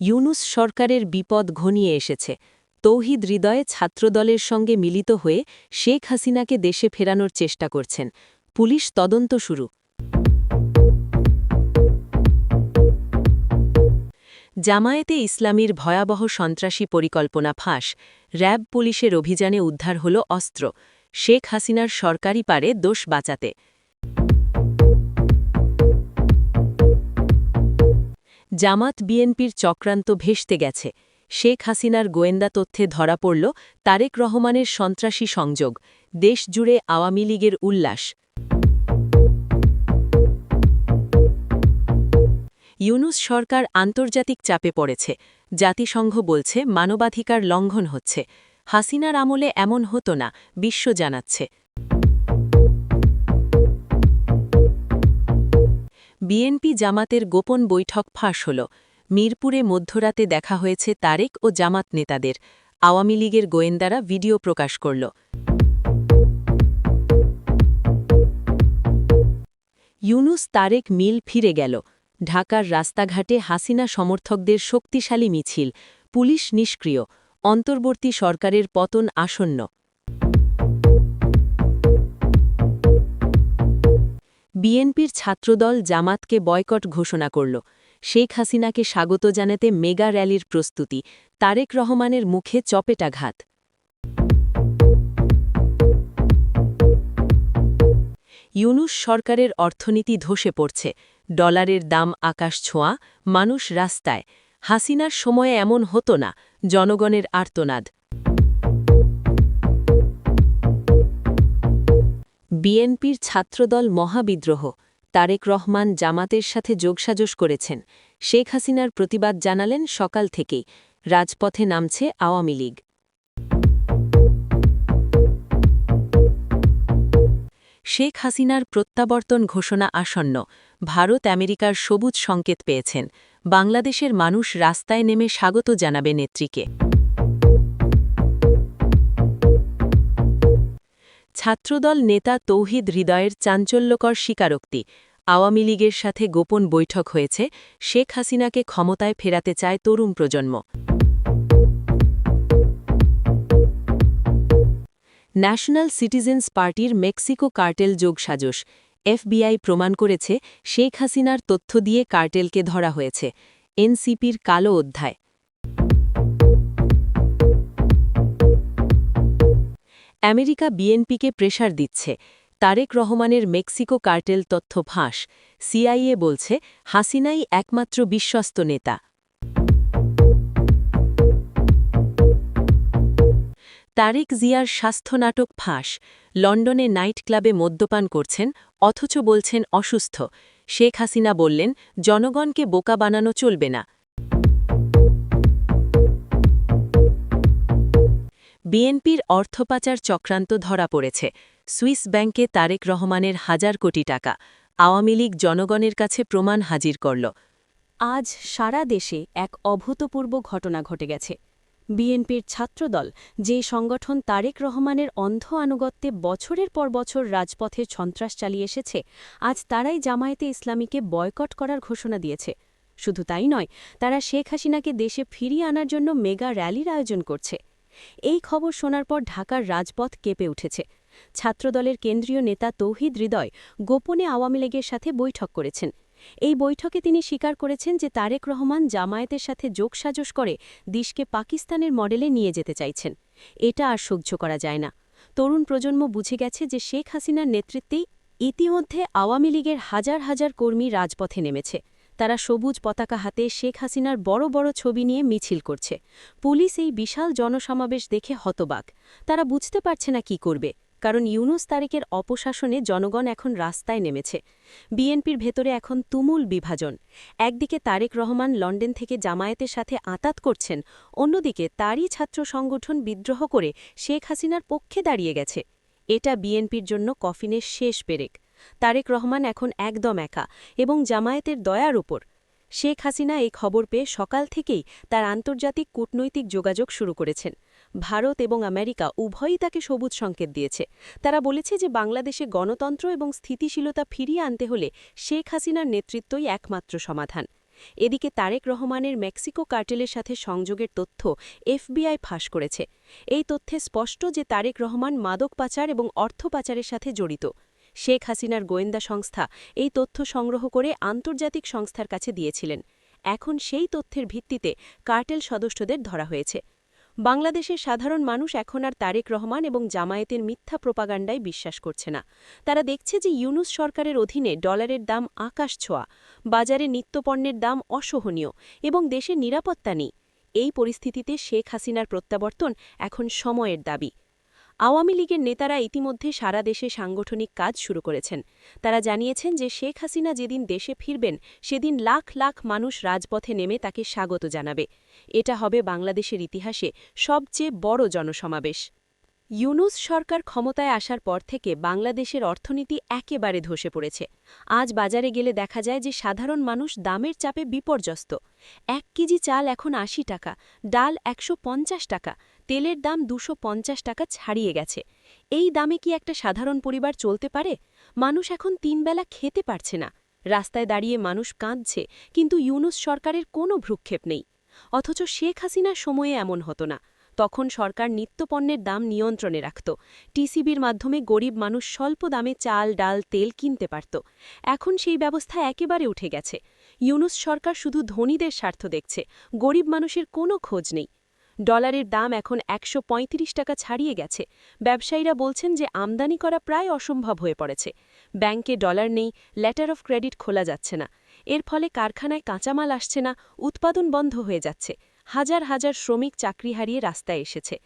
ইউনুস সরকারের বিপদ ঘনিয়ে এসেছে। তৌহিদ হৃদয়ে ছাত্রদলের সঙ্গে মিলিত হয়ে শেখ হাসিনাকে দেশে ফেরানোর চেষ্টা করছেন। পুলিশ তদন্ত শুরু। জামায়াতে ইসলামীর ভয়াবহ সন্ত্রাসী পরিকল্পনা ফাঁস। র্যাব পুলিশের অভিযানে উদ্ধার হল অস্ত্র। শেখ হাসিনার সরকারি পারে দোষ বাঁচাতে। জামাত বিএনপির চক্রান্ত ভেস্তে গেছে। শেখ হাসিনার গোয়েন্দা তথ্যে ধরা পড়ল তারেক রহমানের সন্ত্রাসী সংযোগ, দেশজুড়ে আওয়ামী লীগের উল্লাস। ইউনুস সরকার আন্তর্জাতিক চাপে পড়েছে। জাতিসংঘ বলছে, মানবাধিকার লঙ্ঘন হচ্ছে। হাসিনার আমলে এমন হতো না, বিশ্ব জানাচ্ছে। বিএনপি জামাতের গোপন বৈঠক ফাঁস হল। মিরপুরে মধ্যরাতে দেখা হয়েছে তারেক ও জামাত নেতাদের। আওয়ামী লীগের গোয়েন্দারা ভিডিও প্রকাশ করল। ইউনুস তারেক মিল ফিরে গেল। ঢাকার রাস্তাঘাটে হাসিনা সমর্থকদের শক্তিশালী মিছিল। পুলিশ নিষ্ক্রিয়। অন্তর্বর্তী সরকারের পতন আসন্ন। বিএনপির ছাত্রদল জামাতকে বয়কট ঘোষণা করল। শেখ হাসিনাকে স্বাগত জানাতে মেগা র্যালির প্রস্তুতি। তারেক রহমানের মুখে চপেটাঘাত। ইউনুস সরকারের অর্থনীতি ধসে পড়ছে। ডলারের দাম আকাশ ছোঁয়া, মানুষ রাস্তায়। হাসিনার সময়ে এমন হতো না, জনগণের আর্তনাদ। বিএনপির ছাত্রদল মহাবিদ্রোহ, তারেক রহমান জামাতের সাথে যোগসাজশ করেছেন, শেখ হাসিনার প্রতিবাদ জানালেন সকাল থেকেই, রাজপথে নামছে আওয়ামী লীগ। শেখ হাসিনার প্রত্যাবর্তন ঘোষণা আসন্ন, ভারত আমেরিকার সবুজ সংকেত পেয়েছেন, বাংলাদেশের মানুষ রাস্তায় নেমে স্বাগত জানাবে নেত্রীকে। ছাত্রদল নেতা তৌহিদ হৃদয়ের চাঞ্চল্যকর স্বীকারোক্তি, আওয়ামী লীগের সাথে গোপন বৈঠক হয়েছে, শেখ হাসিনাকে ক্ষমতায় ফেরাতে চায় তরুণ প্রজন্ম। ন্যাশনাল সিটিজেন্স পার্টির মেক্সিকো কার্টেল যোগ যোগসাজশ এফবিআই প্রমাণ করেছে, শেখ হাসিনার তথ্য দিয়ে কার্টেলকে ধরা হয়েছে, এনসিপির কালো অধ্যায়। আমেরিকা বিএনপিকে প্রেশার দিচ্ছে। তারেক রহমানের মেক্সিকো কার্টেল তথ্য ফাঁস। সিআইএ বলছে, হাসিনাই একমাত্র বিশ্বস্ত নেতা। তারেক জিয়ার স্বাস্থ্য নাটক ফাঁস। লন্ডনে নাইট ক্লাবে মদ্যপান করছেন, অথচ বলছেন অসুস্থ। শেখ হাসিনা বললেন, জনগণকে বোকা বানানো চলবে না। বিএনপির অর্থপাচার চক্রান্ত ধরা পড়েছে। সুইস ব্যাংকে তারেক রহমানের হাজার কোটি টাকা। আওয়ামী লীগ জনগণের কাছে প্রমাণ হাজির করল। আজ সারা দেশে এক অভূতপূর্ব ঘটনা ঘটে গেছে। বিএনপির ছাত্রদল, যে সংগঠন তারেক রহমানের অন্ধ আনুগত্যে বছরের পর বছর রাজপথে সন্ত্রাস চালিয়ে এসেছে, আজ তারাই জামায়াতে ইসলামীকে বয়কট করার ঘোষণা দিয়েছে। শুধু তাই নয়, তারা শেখ হাসিনাকে দেশে ফিরিয়ে আনার জন্য মেগা র্যালির আয়োজন করছে। এই খবর শোনার পর ঢাকার রাজপথ কেঁপে উঠেছে। ছাত্রদলের কেন্দ্রীয় নেতা তৌহিদ হৃদয় গোপনে আওয়ামী লীগের সাথে বৈঠক করেছেন। এই বৈঠকে তিনি স্বীকার করেছেন যে তারেক রহমান জামায়াতের সাথে যোগসাজশ করে দেশকে পাকিস্তানের মডেলে নিয়ে যেতে চাইছেন। এটা আর সহ্য করা যায় না। তরুণ প্রজন্ম বুঝে গেছে যে শেখ হাসিনার নেতৃত্বেই ইতিমধ্যে আওয়ামী লীগের হাজার হাজার কর্মী রাজপথে নেমেছে। তারা সবুজ পতাকা হাতে শেখ হাসিনার বড় বড় ছবি নিয়ে মিছিল করছে। পুলিশ এই বিশাল জনসমাবেশ দেখে হতবাক। তারা বুঝতে পারছে না কি করবে, কারণ ইউনুস তারিকের অপশাসনে জনগণ এখন রাস্তায় নেমেছে। বিএনপির ভেতরে এখন তুমুল বিভাজন। একদিকে তারেক রহমান লন্ডন থেকে জামায়াতের সাথে আতাত করছেন, অন্যদিকে তারই ছাত্র সংগঠন বিদ্রোহ করে শেখ হাসিনার পক্ষে দাঁড়িয়ে গেছে। এটা বিএনপির জন্য কফিনের শেষ পেরেক। তারেক রহমান এখন একদম একা এবং জামায়াতের দয়ার উপর। শেখ হাসিনা এই খবর পেয়ে সকাল থেকেই তার আন্তর্জাতিক কূটনৈতিক যোগাযোগ শুরু করেছেন। ভারত এবং আমেরিকা উভয়ই তাকে সবুজ সংকেত দিয়েছে। তারা বলেছে যে বাংলাদেশে গণতন্ত্র এবং স্থিতিশীলতা ফিরিয়ে আনতে হলে শেখ হাসিনার নেতৃত্বই একমাত্র সমাধান। এদিকে তারেক রহমানের মেক্সিকো কার্টেলের সাথে সংযোগের তথ্য এফবিআই ফাঁস করেছে। এই তথ্যে স্পষ্ট যে তারেক রহমান মাদক পাচার এবং অর্থ পাচারের সাথে জড়িত। শেখ হাসিনার গোয়েন্দা সংস্থা এই তথ্য সংগ্রহ করে আন্তর্জাতিক সংস্থার কাছে দিয়েছিলেন। এখন সেই তথ্যের ভিত্তিতে কার্টেল সদস্যদের ধরা হয়েছে। বাংলাদেশের সাধারণ মানুষ এখন আর তারেক রহমান এবং জামায়াতের মিথ্যা প্রোপাগান্ডায় বিশ্বাস করছে না। তারা দেখছে যে ইউনুস সরকারের অধীনে ডলারের দাম আকাশ ছোঁয়া, বাজারে নিত্যপণ্যের দাম অসহনীয় এবং দেশের নিরাপত্তা নেই। এই পরিস্থিতিতে শেখ হাসিনার প্রত্যাবর্তন এখন সময়ের দাবি। আওয়ামী লীগের নেতারা ইতিমধ্যে সারা দেশে সাংগঠনিক কাজ শুরু করেছেন। তারা জানিয়েছেন যে শেখ হাসিনা যেদিন দেশে ফিরবেন, সেদিন লাখ লাখ মানুষ রাজপথে নেমে তাকে স্বাগত জানাবে। এটা হবে বাংলাদেশের ইতিহাসে সবচেয়ে বড় জনসমাবেশ। ইউনুস সরকার ক্ষমতায় আসার পর থেকে বাংলাদেশের অর্থনীতি একেবারে ধসে পড়েছে। আজ বাজারে গেলে দেখা যায় যে সাধারণ মানুষ দামের চাপে বিপর্যস্ত। এক কেজি চাল এখন আশি টাকা, ডাল একশো পঞ্চাশ টাকা তেলের দাম দুশো টাকা ছাড়িয়ে গেছে। এই দামে কি একটা সাধারণ পরিবার চলতে পারে? মানুষ এখন তিনবেলা খেতে পারছে না। রাস্তায় দাঁড়িয়ে মানুষ কাঁদছে, কিন্তু ইউনুস সরকারের কোনো ভ্রুক্ষেপ নেই। অথচ শেখ হাসিনার সময়ে এমন হতো না। তখন সরকার নিত্যপণ্যের দাম নিয়ন্ত্রণে রাখত। টিসিবির মাধ্যমে গরিব মানুষ স্বল্প দামে চাল, ডাল, তেল কিনতে পারত। এখন সেই ব্যবস্থা একেবারে উঠে গেছে। ইউনুস সরকার শুধু ধনীদের স্বার্থ দেখছে। গরিব মানুষের কোনো খোঁজ নেই। ডলারের দাম এখন একশো পঁয়ত্রিশ টাকা ছাড়িয়ে গেছে। ব্যবসায়ীরা বলছেন যে আমদানি করা প্রায় অসম্ভব হয়ে পড়েছে। ব্যাংকে ডলার নেই, লেটার অফ ক্রেডিট খোলা যাচ্ছে না। এর ফলে কারখানায় কাঁচামাল আসছে না, উৎপাদন বন্ধ হয়ে যাচ্ছে। হাজার হাজার শ্রমিক চাকরি হারিয়ে রাস্তায় এসেছে।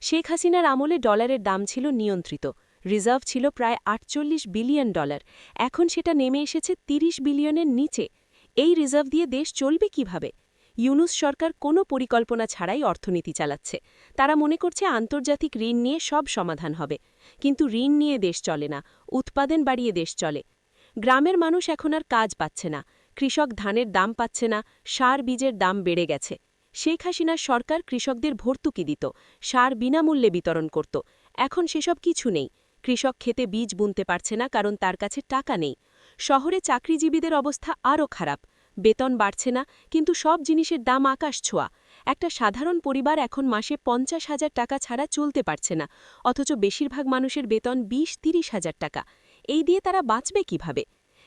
শেখ হাসিনার আমলে ডলারের দাম ছিল নিয়ন্ত্রিত। রিজার্ভ ছিল প্রায় আটচল্লিশ বিলিয়ন ডলার। এখন সেটা নেমে এসেছে ৩০ বিলিয়নের নিচে। এই রিজার্ভ দিয়ে দেশ চলবে কীভাবে? ইউনুস সরকার কোনো পরিকল্পনা ছাড়াই অর্থনীতি চালাচ্ছে। তারা মনে করছে আন্তর্জাতিক ঋণ নিয়ে সব সমাধান হবে। কিন্তু ঋণ নিয়ে দেশ চলে না, উৎপাদন বাড়িয়ে দেশ চলে। গ্রামের মানুষ এখন আর কাজ পাচ্ছে না, কৃষক ধানের দাম পাচ্ছে না, সার বীজের দাম বেড়ে গেছে। শেখ হাসিনার সরকার কৃষকদের ভর্তুকি দিত, সার বিনামূল্যে বিতরণ করত। এখন সেসব কিছু নেই, কৃষক খেতে বীজ বুনতে পারছে না কারণ তার কাছে টাকা নেই। শহরে চাকরিজীবীদের অবস্থা আরও খারাপ বেতন বাড়ছে না, কিন্তু সব জিনিসের দাম আকাশ ছোঁয়া। একটা সাধারণ পরিবার এখন মাসে পঞ্চাশ হাজার টাকা ছাড়া চলতে পারছে না, অথচ বেশিরভাগ মানুষের বেতন বিশ তিরিশ হাজার টাকা। এই দিয়ে তারা বাঁচবে কীভাবে?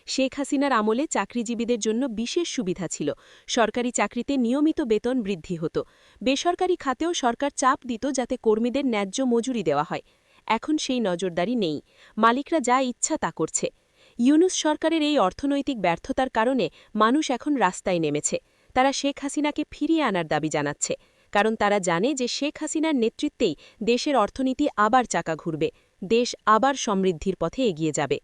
শেখ হাসিনার আমলে চাকরিজীবীদের জন্য বিশেষ সুবিধা ছিল। সরকারি চাকরিতে নিয়মিত বেতন বৃদ্ধি হতো। বেসরকারি খাতেও সরকার চাপ দিত যাতে কর্মীদের ন্যায্য মজুরি দেওয়া হয়। এখন সেই নজরদারি নেই। মালিকরা যা ইচ্ছা তা করছে। ইউনুস সরকারের এই অর্থনৈতিক ব্যর্থতার কারণে মানুষ এখন রাস্তায় নেমেছে। তারা শেখ হাসিনাকে ফিরিয়ে আনার দাবি জানাচ্ছে, কারণ তারা জানে যে শেখ হাসিনার নেতৃত্বেই দেশের অর্থনীতি আবার চাকা ঘুরবে, দেশ আবার সমৃদ্ধির পথে এগিয়ে যাবে।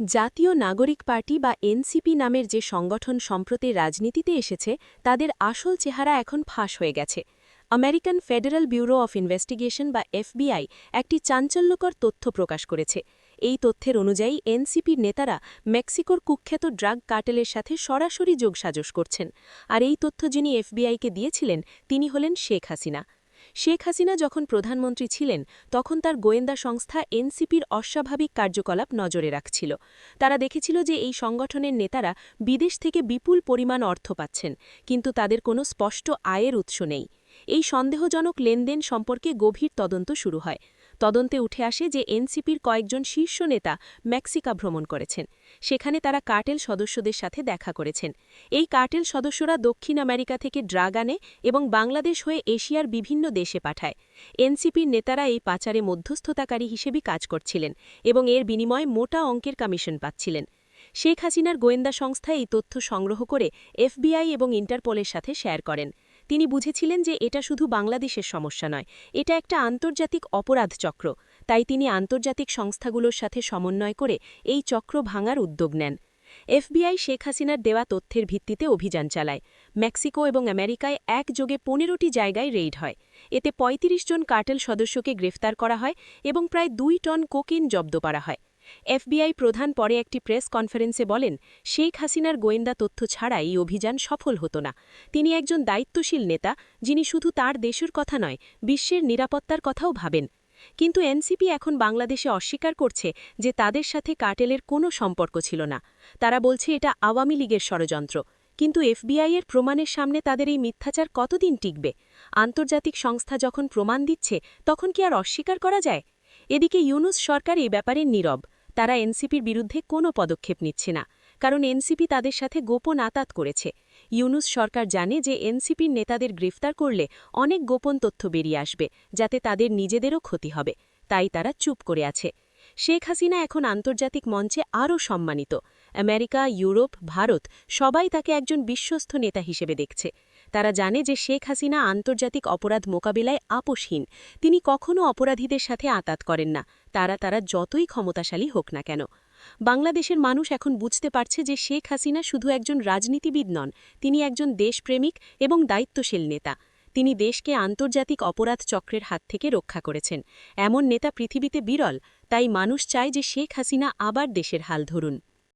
জাতীয় নাগরিক পার্টি বা এনসিপি নামের যে সংগঠন সম্প্রতি রাজনীতিতে এসেছে, তাদের আসল চেহারা এখন ফাঁস হয়ে গেছে। American Federal Bureau of Investigation বা এফবিআই একটি চাঞ্চল্যকর তথ্য প্রকাশ করেছে। এই তথ্যের অনুযায়ী এনসিপির নেতারা মেক্সিকোর কুখ্যাত ড্রাগ কার্টেলের সাথে সরাসরি যোগসাজশ করছেন। আর এই তথ্য যিনি এফবিআইকে দিয়েছিলেন, তিনি হলেন শেখ হাসিনা। শেখ হাসিনা যখন প্রধানমন্ত্রী ছিলেন, তখন তার গোয়েন্দা সংস্থা এনসিপির অস্বাভাবিক কার্যকলাপ নজরে রাখছিল। তারা দেখেছিল যে এই সংগঠনের নেতারা বিদেশ থেকে বিপুল পরিমাণ অর্থ পাচ্ছেন, কিন্তু তাদের কোনো স্পষ্ট আয়ের উৎস নেই। এই সন্দেহজনক লেনদেন সম্পর্কে গভীর তদন্ত শুরু হয়। তদন্তে উঠে আসে যে এনসিপির কয়েকজন শীর্ষ নেতা মেক্সিকা ভ্রমণ করেছেন। সেখানে তারা কার্টেল সদস্যদের সাথে দেখা করেছেন। এই কার্টেল সদস্যরা দক্ষিণ আমেরিকা থেকে ড্রাগ আনে এবং বাংলাদেশ হয়ে এশিয়ার বিভিন্ন দেশে পাঠায়। এনসিপির নেতারা এই পাচারে মধ্যস্থতাকারী হিসেবে কাজ করছিলেন এবং এর বিনিময়ে মোটা অঙ্কের কমিশন পাচ্ছিলেন। শেখ হাসিনার গোয়েন্দা সংস্থা এই তথ্য সংগ্রহ করে এফবিআই এবং ইন্টারপোলের সাথে শেয়ার করেন। তিনি বুঝেছিলেন যে এটা শুধু বাংলাদেশের সমস্যা নয়, এটা একটা আন্তর্জাতিক অপরাধ চক্র, তাই তিনি আন্তর্জাতিক সংস্থাগুলোর সাথে সমন্বয় করে এই চক্র ভাঙার উদ্যোগ নেন। এফবিআই শেখ হাসিনার দেওয়া তথ্যের ভিত্তিতে অভিযান চালায়। মেক্সিকো এবং আমেরিকায় একযোগে পনেরোটি জায়গায় রেইড হয়। এতে ৩৫ জন কার্টেল সদস্যকে গ্রেফতার করা হয় এবং প্রায় দুই টন কোকিন জব্দ করা হয়। এফবিআই প্রধান পরে একটি প্রেস কনফারেন্সে বলেন, শেখ হাসিনার গোয়েন্দা তথ্য ছাড়া এই অভিযান সফল হতো না। তিনি একজন দায়িত্বশীল নেতা, যিনি শুধু তার দেশের কথা নয়, বিশ্বের নিরাপত্তার কথাও ভাবেন। কিন্তু এনসিপি এখন বাংলাদেশে অস্বীকার করছে যে তাদের সাথে কার্টেলের কোনো সম্পর্ক ছিল না। তারা বলছে এটা আওয়ামী লীগের ষড়যন্ত্র। কিন্তু এফবিআই এর প্রমাণের সামনে তাদের এই মিথ্যাচার কতদিন টিকবে? আন্তর্জাতিক সংস্থা যখন প্রমাণ দিচ্ছে, তখন কি আর অস্বীকার করা যায়? এদিকে ইউনুস সরকার এই ব্যাপারে নীরব। তারা এনসিপির বিরুদ্ধে কোনো পদক্ষেপ নিচ্ছে না, কারণ এনসিপি তাদের সাথে গোপন আতাত করেছে। ইউনুস সরকার জানে যে এনসিপির নেতাদের গ্রেফতার করলে অনেক গোপন তথ্য বেরিয়ে আসবে, যাতে তাদের নিজেদেরও ক্ষতি হবে। তাই তারা চুপ করে আছে। শেখ হাসিনা এখন আন্তর্জাতিক মঞ্চে আরও সম্মানিত। আমেরিকা, ইউরোপ, ভারত সবাই তাকে একজন বিশ্বস্ত নেতা হিসেবে দেখছে। তারা জানে যে শেখ হাসিনা আন্তর্জাতিক অপরাধ মোকাবিলায় আপোষহীন। তিনি কখনও অপরাধীদের সাথে আতাত করেন না। তারা তারা যতই ক্ষমতাশালী হোক না কেন। বাংলাদেশের মানুষ এখন বুঝতে পারছে যে শেখ হাসিনা শুধু একজন রাজনীতিবিদ নন, তিনি একজন দেশপ্রেমিক এবং দায়িত্বশীল নেতা। তিনি দেশকে আন্তর্জাতিক অপরাধ চক্রের হাত থেকে রক্ষা করেছেন। এমন নেতা পৃথিবীতে বিরল, তাই মানুষ চায় যে শেখ হাসিনা আবার দেশের হাল ধরুন।